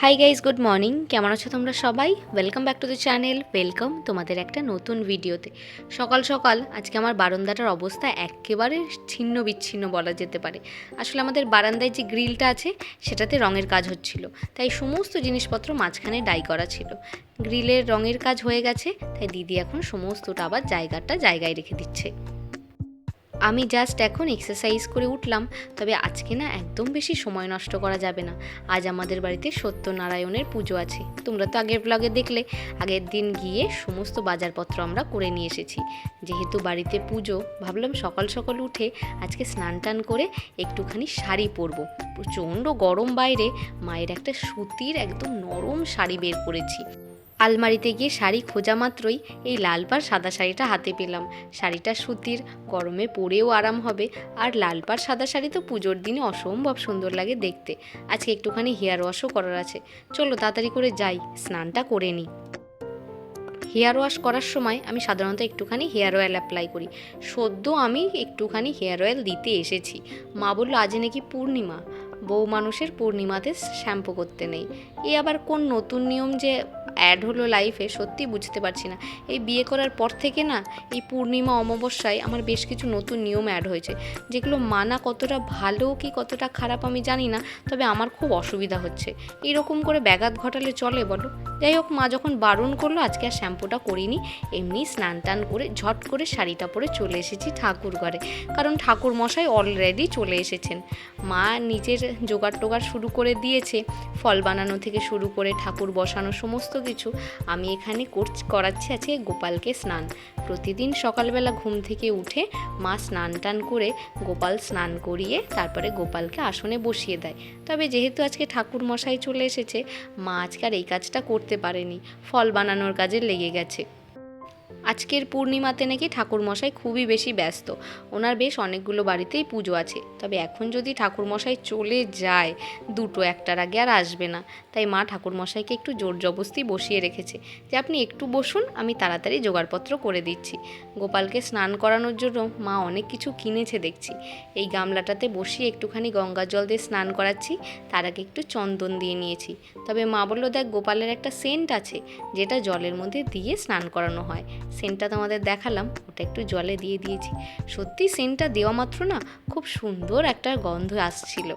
Hi guys good morning কেমন আছো তোমরা সবাই? Welcome back to the channel welcome তোমাদের একটা নতুন ভিডিওতে সকাল সকাল, আজকে আমার বারান্দাটার অবস্থা একেবারে ছিন্ন বিচ্ছিন্ন বলা যেতে পারে। আসলে আমাদের বারান্দায় যে গ্রিলটা আছে, সেটাতে রঙের কাজ হচ্ছিল। তাই সমস্ত জিনিসপত্র মাঝখানে ডাই করা ছিল। গ্রিলের রঙের কাজ হয়ে গেছে, তাই দিদি এখন সমস্তটা আবার জায়গাটা জায়গায় রেখে দিচ্ছে। আমি জাস্ট এখন এক্সারসাইজ করে উঠলাম, তবে আজকে না একদম বেশি সময় নষ্ট করা যাবে না। আজ আমাদের বাড়িতে সত্যনারায়ণের পুজো আছে। তোমরা তো আগের ব্লগে দেখলে, আগের দিন গিয়ে সমস্ত বাজারপত্র আমরা করে নিয়ে এসেছি। যেহেতু বাড়িতে পুজো, ভাবলাম সকাল সকাল উঠে আজকে স্নান টান করে একটুখানি শাড়ি পরবো। প্রচণ্ড গরম বাইরে, মায়ের একটা সুতির একদম নরম শাড়ি বের করেছি। আলমারিতে গিয়ে শাড়ি খোঁজা মাত্রই এই লাল পাড় সাদা শাড়িটা হাতে পেলাম। শাড়িটা সুতির, গরমে পরেও আরাম হবে। আর লাল পাড় সাদা শাড়ি তো পুজোর দিনে অসম্ভব সুন্দর লাগে দেখতে। আজকে একটুখানি হেয়ার ওয়াশও করার আছে। চলো তাড়াতাড়ি করে যাই, স্নানটা করে নিই। হেয়ার ওয়াশ করার সময় আমি সাধারণত একটুখানি হেয়ার অয়েল অ্যাপ্লাই করি। সদ্য আমি একটুখানি হেয়ার অয়েল দিতে এসেছি। মা বলল, আজ নাকি পূর্ণিমা। বউ মানুষের পূর্ণিমাতে শ্যাম্পু করতে নেই। এ আবার কোন নতুন নিয়ম যে অ্যাড হলো লাইফে সত্যি বুঝতে পারছি না। এই বিয়ে করার পর থেকে না, এই পূর্ণিমা, অমাবস্যায় আমার বেশ কিছু নতুন নিয়ম অ্যাড হয়েছে, যেগুলো মানা কতটা ভালো কি কতটা খারাপ আমি জানি না, তবে আমার খুব অসুবিধা হচ্ছে। এরকম করে ব্যাঘাত ঘটালে চলে বলো। যাই হোক, মা যখন বারণ করল, আজকে আর শ্যাম্পুটা করিনি, এমনি স্নান টান করে ঝট করে শাড়িটা পরে চলে এসেছি ঠাকুর ঘরে। কারণ ঠাকুর মশাই অলরেডি চলে এসেছেন। মা নিজের জোগাড় টোগাড় শুরু করে দিয়েছে, ফল বানানো থেকে শুরু করে ঠাকুর বসানো সমস্ত কিছু। আমি এখানে করাচ্ছি আজকে গোপালকে স্নান। প্রতিদিন সকালবেলা ঘুম থেকে উঠে মা স্নান টান করে গোপাল স্নান করিয়ে তারপরে গোপালকে আসনে বসিয়ে দেয়। তবে যেহেতু আজকে ঠাকুর মশাই চলে এসেছে, মা আজকে আর এই কাজটা করতে পারেনি। ফল বানানোর কাজে লেগে গেছে। আজকের পূর্ণিমাতে নাকি ঠাকুরমশাই খুবই বেশি ব্যস্ত। ওনার বেশ অনেকগুলো বাড়িতেই পুজো আছে। তবে এখন যদি ঠাকুরমশাই চলে যায়, দুটো একটার আগে আর আসবে না। তাই মা ঠাকুরমশাইকে একটু জোর জবস্তি বসিয়ে রেখেছে যে আপনি একটু বসুন, আমি তাড়াতাড়ি জোগাড়পত্র করে দিচ্ছি। গোপালকে স্নান করানোর জন্য মা অনেক কিছু কিনেছে দেখছি। এই গামলাটাতে বসিয়ে একটুখানি গঙ্গা জল দিয়ে স্নান করাচ্ছি, তার আগে একটু চন্দন দিয়ে নিয়েছি। তবে মা বলল, দেখ, গোপালের একটা সেন্ট আছে, যেটা জলের মধ্যে দিয়ে স্নান করানো হয়। সেন্টটা তোমাদের দেখালাম, ওটা একটু জলে দিয়ে দিয়েছি। সত্যি সেন্টটা দেওয়া মাত্র না, খুব সুন্দর একটা গন্ধ আসছিল।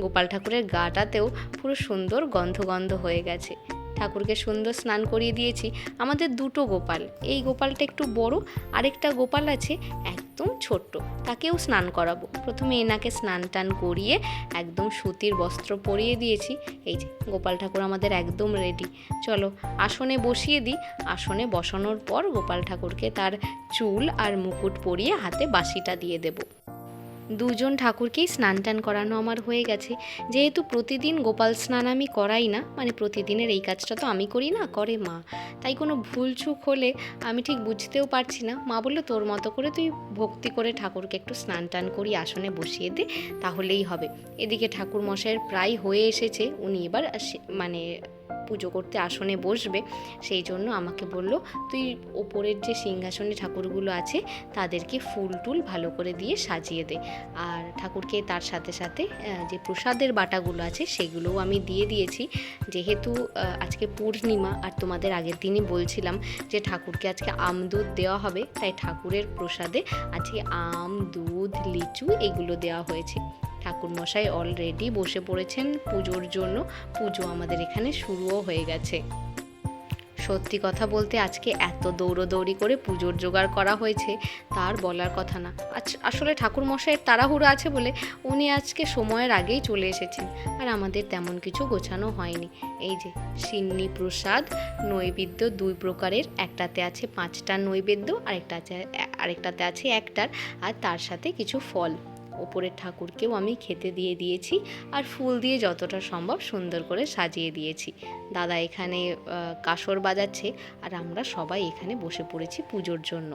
গোপাল ঠাকুরের গাটাতেও পুরো সুন্দর গন্ধ গন্ধ হয়ে গেছে। ঠাকুরকে সুন্দর স্নান করিয়ে দিয়েছি। আমাদের দুটো গোপাল। এই গোপালটা একটু বড়, আরেকটা গোপাল আছে একদম ছোট্ট। তাকেও স্নান করাবো। প্রথমে এনাকে স্নান টান করিয়ে একদম সুতির বস্ত্র পরিয়ে দিয়েছি। এই যে, গোপাল ঠাকুর আমাদের একদম রেডি চলো, আসনে বসিয়ে দিই। আসনে বসানোর পর গোপাল ঠাকুরকে তার চুল আর মুকুট পরিয়ে হাতে বাঁশিটা দিয়ে দেব। দুজন ঠাকুরকেই স্নান টান করানো আমার হয়ে গেছে। যেহেতু প্রতিদিন গোপাল স্নান আমি করাই না মানে প্রতিদিনের এই কাজটা তো আমি করি না, করে মা। তাই কোনো ভুল ভুলচুক হলে আমি ঠিক বুঝতেও পারছি না। মা বলল, তোর মতো করে তুই ভক্তি করে ঠাকুরকে একটু স্নান টান করি, আসনে বসিয়ে দে, তাহলেই হবে। এদিকে ঠাকুর মশাইয়ের প্রায় হয়ে এসেছে, উনি এবার মানে পুজো করতে আসনে বসবে। সেই জন্য আমাকে বলল, তুই ওপরের যে সিংহাসনে ঠাকুরগুলো আছে, তাদেরকে ফুল টুল ভালো করে দিয়ে সাজিয়ে দে। আর ঠাকুরকে তার সাথে সাথে যে প্রসাদের বাটাগুলো আছে, সেগুলোও আমি দিয়ে দিয়েছি। যেহেতু আজকে পূর্ণিমা, আর তোমাদের আগের দিনই বলছিলাম যে ঠাকুরকে আজকে আম দুধ দেওয়া হবে, তাই ঠাকুরের প্রসাদে আজকে আম, দুধ, লিচু এগুলো দেওয়া হয়েছে। ঠাকুর মশাই অলরেডি বসে পড়েছেন পুজোর জন্য। পুজো আমাদের এখানে শুরুও হয়ে গেছে। সত্যি কথা বলতে আজকে এত দৌড়োদৌড়ি করে পুজোর জোগাড় করা হয়েছে, তার বলার কথা না। আসলে ঠাকুর মশাইয়ের তাড়াহুড়ো আছে বলে উনি আজকে সময়ের আগেই চলে এসেছেন, আর আমাদের তেমন কিছু গোছানো হয়নি। এই যে, সিন্নি প্রসাদ, নৈবেদ্য দুই প্রকারের, একটাতে আছে পাঁচটা নৈবেদ্য আরেকটা আছে, আরেকটাতে আছে একটার, আর তার সাথে কিছু ফল। ওপরের ঠাকুরকেও আমি খেতে দিয়ে দিয়েছি আর ফুল দিয়ে যতটা সম্ভব সুন্দর করে সাজিয়ে দিয়েছি। দাদা এখানে কাসর বাজাচ্ছে আর আমরা সবাই এখানে বসে পড়েছি পুজোর জন্য।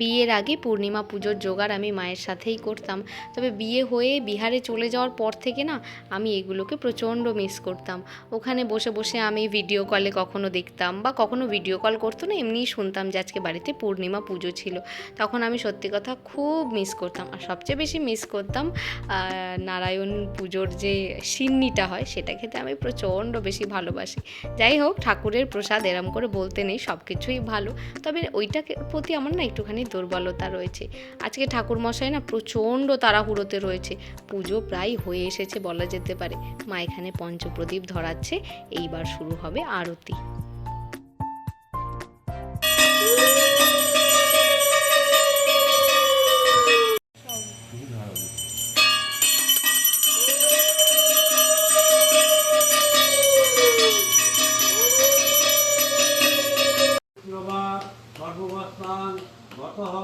বিয়ের আগে পূর্ণিমা পুজোর জোগাড় আমি মায়ের সাথেই করতাম। তবে বিয়ে হয়ে বিহারে চলে যাওয়ার পর থেকে না, আমি এগুলোকে প্রচণ্ড মিস করতাম। ওখানে বসে বসে আমি ভিডিও কলে কখনো দেখতাম বা কখনো ভিডিও কল করতো না, এমনিই শুনতাম যে আজকে বাড়িতে পূর্ণিমা পুজো ছিল। তখন আমি সত্যি কথা খুব মিস করতাম। আর সবচেয়ে বেশি মিস করতাম নারায়ণ পুজোর যে সিন্নিটা হয়, সেটা খেতে আমি প্রচণ্ড বেশি ভালোবাসি। যাই হোক, ঠাকুরের প্রসাদ এরম করে বলতে নেই সব কিছুই ভালো। তবে ওইটাকে প্রতি আমার না একটুখানি দুর্বলতা রয়েছে। আজকে ঠাকুর মশাই না প্রচণ্ড তাড়াহুড়োতে রয়েছে। পুজো প্রায় হয়ে এসেছে বলা যেতে পারে। মা এখানে পঞ্চপ্রদীপ ধরাচ্ছে। এইবার শুরু হবে আরতি। গতঃ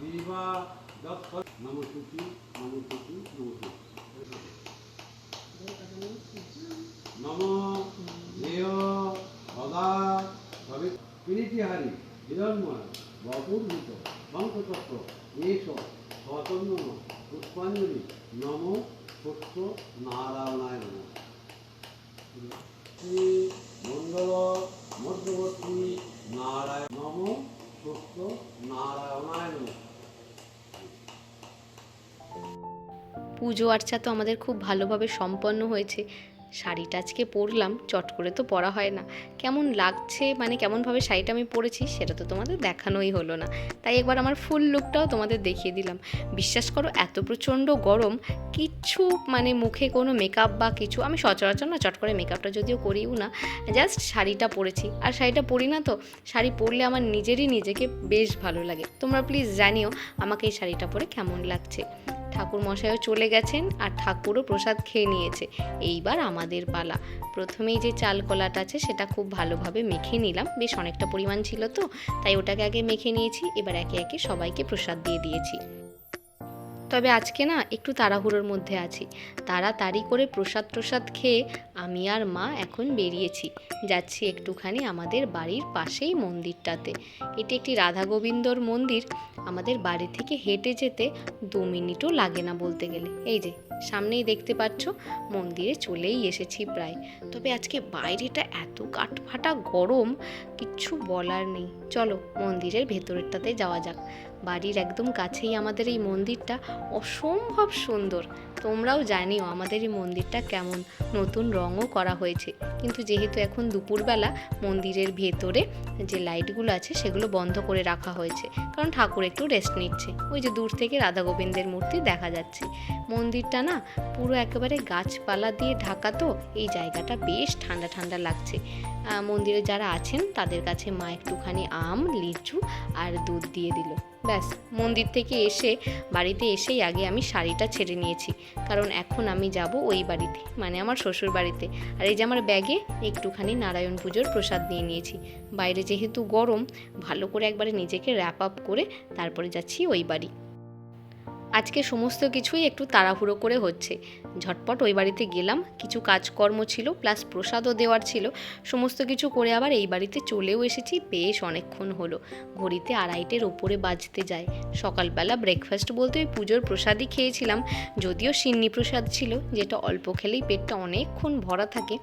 বিবা দক্ষ নমস্তুতি নমস্তুতি নমস্তুতি নম দেয় সদা সবে কিনিতিহারি হিরণময় বপুর্ভূত শঙ্কচক্র এস সচন্দন পুষ্পাঞ্জলি নম সত্য নারায়ণায় নম মণ্ডল মধ্যবর্তী নারায়ণ নম পুজো আর্চা তো আমাদের খুব ভালোভাবে সম্পন্ন হয়েছে। শাড়িটা আজকে পরলাম, চট করে তো পরা হয় না। কেমন লাগছে মানে কেমনভাবে শাড়িটা আমি পরেছি, সেটা তো তোমাদের দেখানোই হলো না। তাই একবার আমার ফুল লুকটাও তোমাদের দেখিয়ে দিলাম। বিশ্বাস করো, এত প্রচণ্ড গরম কিচ্ছু মানে মুখে কোনো মেকআপ বা কিছু, আমি সচরাচর না, চট করে মেকআপটা যদিও করিও না জাস্ট শাড়িটা পরেছি। আর শাড়িটা পরি না তো, শাড়ি পরলে আমার নিজেরই নিজেকে বেশ ভালো লাগে। তোমরা প্লিজ জানিও, আমাকে এই শাড়িটা পরে কেমন লাগছে। ঠাকুর মশাইও চলে গেছেন আর ঠাকুরও প্রসাদ খেয়ে নিয়েছে। এইবার আমাদের পালা। প্রথমেই যে চাল কলাটা আছে, সেটা খুব ভালোভাবে মেখে নিলাম। বেশ অনেকটা পরিমাণ ছিল তো, তাই ওটাকে আগে মেখে নিয়েছি। এবার একে একে সবাইকে প্রসাদ দিয়ে দিয়েছি। তবে আজকে না একটু তাড়াহুড়োর মধ্যে আছি। তাড়াতাড়ি করে প্রসাদ প্রসাদ খেয়ে আমি আর মা এখন বেরিয়েছি। যাচ্ছি একটুখানি আমাদের বাড়ির পাশেই মন্দিরটাতে। এটি একটি রাধা গোবিন্দর মন্দির। আমাদের বাড়ি থেকে হেঁটে যেতে দু মিনিটও লাগে না বলতে গেলে। এই যে, সামনেই দেখতে পাচ্ছ, মন্দিরে চলেই এসেছি প্রায়। তবে আজকে বাইরেটা এত কাঠফাটা গরম কিচ্ছু বলার নেই। চলো মন্দিরের ভেতরেরটাতে যাওয়া যাক। বাড়ির একদম কাছেই আমাদের এই মন্দিরটা অসম্ভব সুন্দর। তোমরাও জানিও আমাদের এই মন্দিরটা কেমন, নতুন রঙও করা হয়েছে। কিন্তু যেহেতু এখন দুপুরবেলা মন্দিরের ভেতরে যে লাইটগুলো আছে সেগুলো বন্ধ করে রাখা হয়েছে, কারণ ঠাকুর একটু রেস্ট নিচ্ছে। ওই যে দূর থেকে রাধা গোবিন্দের মূর্তি দেখা যাচ্ছে। মন্দিরটা না পুরো একেবারে গাছপালা দিয়ে ঢাকা তো, এই জায়গাটা বেশ ঠান্ডা ঠান্ডা লাগছে। মন্দিরে যারা আছেন তাদের কাছে মা একটুখানি আম, লিচু আর দুধ দিয়ে দিল। ব্যাস, মন্দির থেকে এসে, বাড়িতে এসেই আগে আমি শাড়িটা ছেড়ে নিয়েছি। কারণ এখন আমি যাব ওই বাড়িতে মানে আমার শ্বশুর বাড়িতে। আর এই যে আমার ব্যাগে একটুখানি নারায়ণ পুজোর প্রসাদ নিয়ে নিয়েছি। বাইরে যেহেতু গরম, ভালো করে একবারে নিজেকে র্যাপ আপ করে তারপরে যাচ্ছি ওই বাড়ি। আজকে সমস্ত কিছুই একটু তাড়াহুড়ো করে হচ্ছে। ঝটপট ওই বাড়িতে গেলাম, কিছু কাজকর্ম ছিল প্লাস প্রসাদও দেওয়ার ছিল। সমস্ত কিছু করে আবার এই বাড়িতে চলেও এসেছি, বেশ অনেকক্ষণ হলো। ঘড়িতে আড়াইটের ওপরে বাজতে যায়। সকালবেলা ব্রেকফাস্ট বলতে ওই পুজোর প্রসাদই খেয়েছিলাম, যদিও সিন্নি প্রসাদ ছিল, যেটা অল্প খেলেই পেটটা অনেকক্ষণ ভরা থাকে।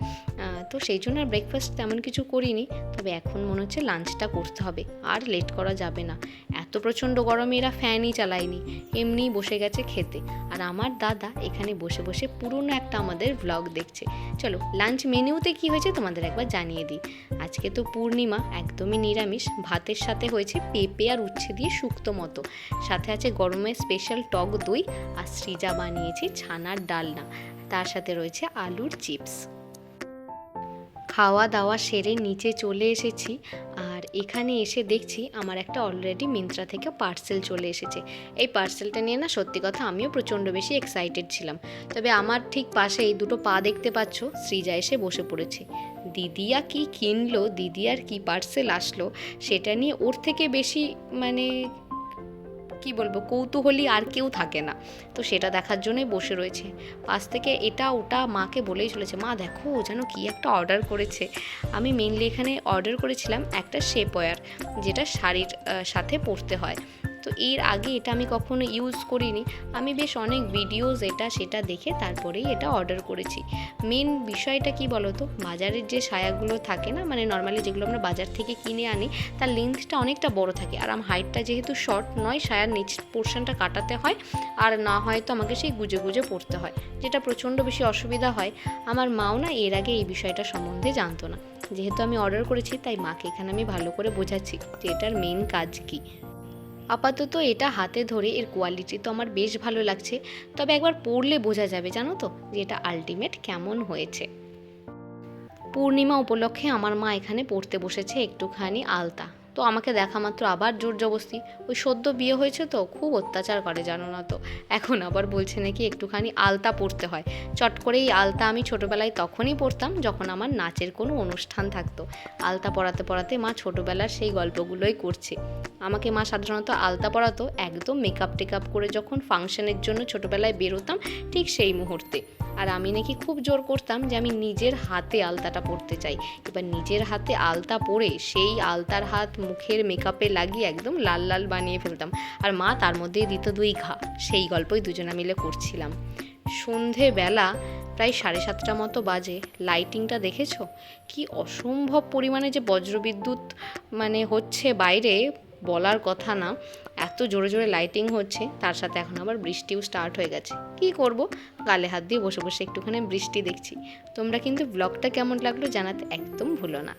তো সেই জন্য আর ব্রেকফাস্ট তেমন কিছু করিনি। তবে এখন মনে হচ্ছে লাঞ্চটা করতে হবে। আর লেট করা যাবে না। এত প্রচণ্ড গরমে এরা ফ্যানই চালায়নি। এমনিই বসে গেছে খেতে। আর আমার দাদা এখানে বসে বসে পুরনো একটা আমাদের ভ্লগ দেখছে। চলো লাঞ্চ মেনুতে কি হয়েছে তোমাদের একবার জানিয়ে দিই। আজকে তো পূর্ণিমা, একদমই নিরামিষ। ভাতের সাথে হয়েছে পেঁপে আর উচ্ছে দিয়ে শুক্তো মতো। সাথে আছে গরমের স্পেশাল টক দই। আর সৃজা বানিয়েছি ছানার ডালনা। তার সাথে রয়েছে আলুর চিপস খাওয়া দাওয়া সেরে নিচে চলে এসেছি। আর এখানে এসে দেখছি আমার একটা অলরেডি মিন্ত্রা থেকে পার্সেল চলে এসেছে। এই পার্সেলটা নিয়ে না সত্যি কথা আমিও প্রচণ্ড বেশি এক্সাইটেড ছিলাম। তবে আমার ঠিক পাশে এই দুটো পা দেখতে পাচ্ছ সৃজা এসে বসে পড়েছে। দিদিয়া কি কিনলো দিদিয়ার কি পার্সেল আসলো, সেটা নিয়ে ওর থেকে বেশি মানে কি বলব, কৌতূহলী আর কেউ থাকে না। তো সেটা দেখার জন্যই বসে রয়েছে। পাশ থেকে এটা, ওটা মাকে বলেই চলেছে, মা, দেখো যেন কি একটা অর্ডার করেছে। আমি মেনলি এখানে অর্ডার করেছিলাম একটা শেপ ওয়্যার যেটা শাড়ির সাথে পরতে হয়। তো এর আগে এটা আমি কখনো ইউজ করিনি। আমি বেশ অনেক ভিডিওস এটা সেটা দেখে তারপরেই এটা অর্ডার করেছি। মেন বিষয়টা কি বলতো? বাজারের যে সায়াগুলো থাকে না মানে নর্মালি যেগুলো আমরা বাজার থেকে কিনে আনি, তার লেন্থটা অনেকটা বড় থাকে। আর আমার হাইটটা যেহেতু শর্ট নয়, সায়ার নিচ পোর্শনটা কাটাতে হয়, আর না হয়তো আমাকে সেই গুজে গুজে পড়তে হয়, যেটা প্রচণ্ড বেশি অসুবিধা হয়। আমার মাও না এর আগে এই বিষয়টা সম্বন্ধে জানতো না। যেহেতু আমি অর্ডার করেছি, তাই মাকে এখানে আমি ভালো করে বোঝাচ্ছি যে এটার মেন কাজ কী। আপাতত এটা হাতে ধরে এর কোয়ালিটি তো আমার বেশ ভালো লাগছে। তবে একবার পড়লে বোঝা যাবে, জানো তো, যে এটা আলটিমেট কেমন হয়েছে। পূর্ণিমা উপলক্ষে আমার মা এখানে পড়তে বসেছে একটুখানি আলতা। তো আমাকে দেখা মাত্র আবার জোর জবস্তি ওই সদ্য বিয়ে হয়েছে তো, খুব অত্যাচার করে, জানো না তো। এখন আবার বলছে নাকি একটুখানি আলতা পড়তে হয়। চট করে এই আলতা আমি ছোটোবেলায় তখনই পড়তাম যখন আমার নাচের কোনো অনুষ্ঠান থাকতো। আলতা পড়াতে পড়াতে মা ছোটোবেলার সেই গল্পগুলোই করছে। আমাকে মা সাধারণত আলতা পড়াতো একদম মেকআপ টেকআপ করে যখন ফাংশনের জন্য ছোটোবেলায় বেরোতাম ঠিক সেই মুহূর্তে। আর আমি নাকি খুব জোর করতাম যে আমি নিজের হাতে আলতাটা পরতে চাই। এবার নিজের হাতে আলতা পরে সেই আলতার হাত মুখের মেকআপে লাগিয়ে একদম লাল লাল বানিয়ে ফেলতাম। আর মা তার মধ্যেই দিত দুই ঘা। সেই গল্পই দুজনা মিলে করছিলাম। সন্ধেবেলা প্রায় সাড়ে সাতটা মতো বাজে। লাইটিংটা দেখেছ? কি অসম্ভব পরিমাণে যে বজ্রবিদ্যুৎ মানে হচ্ছে বাইরে। বলার কথা না, এত জোরে জোরে লাইটিং হচ্ছে, তার সাথে এখন আবার বৃষ্টিও স্টার্ট হয়ে গেছে। কি করব? গালে হাত দিয়ে বসে বসে একটুখানি বৃষ্টি দেখছি। তোমরা কিন্তু ব্লগটা কেমন লাগল জানাতে একদম ভুলো না।